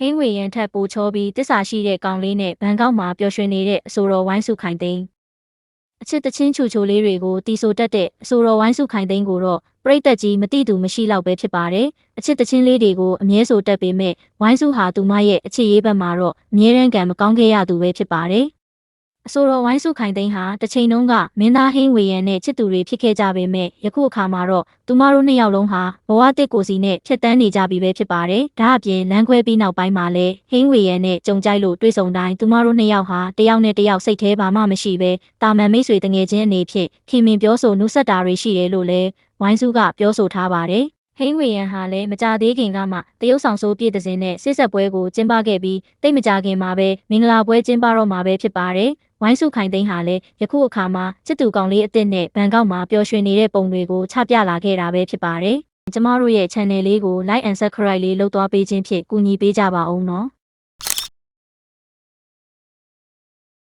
ဟင်းဝေရန်ထက်ပိုချောပြီးတစ္ဆာရှိတဲ့ကောင်လေးနဲ့ဘန်ကောက်မှာပျော်ရွှင်နေတဲ့အဆိုတော်ဝိုင်းစုခိုင်သိန်းအချစ်တချင်းချူချိုလေးတွေကိုတီဆိုတက်တဲ့အဆိုတော်ဝိုင်းစုခိုင်သိန်းကိုတော့ပြိတက်ကြီးမတိသူမရှိတော့ပဲဖြစ်ပါတယ်အချစ်တချင်းလေးတွေကိုအမြဲဆိုတက်ပေမဲ့ဝိုင်းစုဟာသူမရဲ့အချစ်ရေးဘက်မှာတော့အမြဲတမ်းကံမကောင်းခဲ့ရသူပဲဖြစ်ပါတယ် အဆိုတော်ဝိုင်းစုခိုင်သိန်းဟာတစ်ချိန်လုံးကမင်းသားဟင်းဝေရန်နဲ့ချစ်သူတွေဖြစ်ခဲ့ကြပေမဲ့ယခုအခါမှာတော့သူမတို့နှစ်ယောက်လုံးဟာဘဝတစ်ကိုစီနဲ့ဖြတ်တန်းနေကြပြီပဲဖြစ်ပါတယ်။ဒါအပြင်လမ်းခွဲပြီးနောက်ပိုင်းမှာလည်းဟင်းဝေရန်နဲ့ကြုံကြိုက်လို့တွေ့ဆုံတိုင်းသူမတို့နှစ်ယောက်ဟာတယောက်နဲ့တယောက်စိတ်แท้ဘာမှမရှိပဲတာမန်မိတ်ဆွေတငယ်ချင်းအနေဖြင့်ခင်မင်ပြောဆိုနှုတ်ဆက်တာတွေရှိတယ်လို့လည်းဝိုင်းစုကပြောဆိုထားပါတယ်။ဟင်းဝေရန်ဟာလည်းမကြသေးခင်ကမှတရုတ်ဆောင်ဆိုးပြည့်တဲ့စင်းနဲ့စစ်ဆက်ပွဲကိုကျင်းပခဲ့ပြီးတိတ်မကြခင်မှာပဲမင်္ဂလာပွဲကျင်းပတော့မှာပဲဖြစ်ပါတယ်။ ဝိုင်းစုခိုင်သိန်းဟာလည်းယခုအခါမှာစစ်တူကောင်လေးအစ်စ်နဲ့ဘန်ကောက်မှာပျော်ရွှင်နေတဲ့ပုံတွေကိုချပြလာခဲ့တာပဲဖြစ်ပါတယ်။ကျမတို့ရဲ့ channel လေးကို like and subscribe လေးလုပ်သွားပေးခြင်းဖြင့်ကူညီပေးကြပါအောင်နော်။